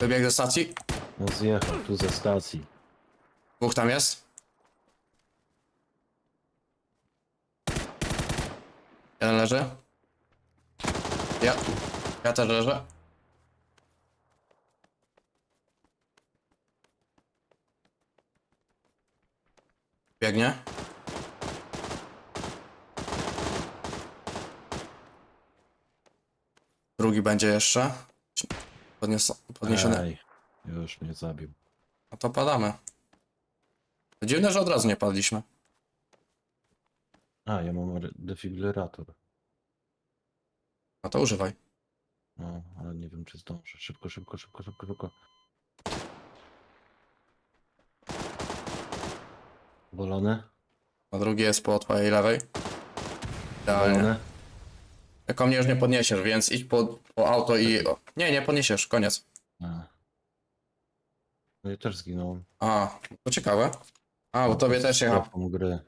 Wybieg do stacji. No zjechał tu ze stacji. Dwóch tam jest. Jeden leży. Ja. Ja też leżę. Biegnie. Drugi będzie jeszcze. Podnies podniesiony. Ej, już mnie zabił. No to padamy. Dziwne, że od razu nie padliśmy. A, ja mam re- defibrylator. No to używaj. No, ale nie wiem czy zdążę. Szybko, szybko, szybko, szybko, szybko. Wolone? A drugi jest po twojej lewej. Idealnie. Wolone? Jako mnie już nie podniesiesz, więc idź po, po auto i... O, nie, nie podniesiesz, koniec. A. No i też zginąłem. A, to ciekawe. A, bo tobie też jechał. Gry.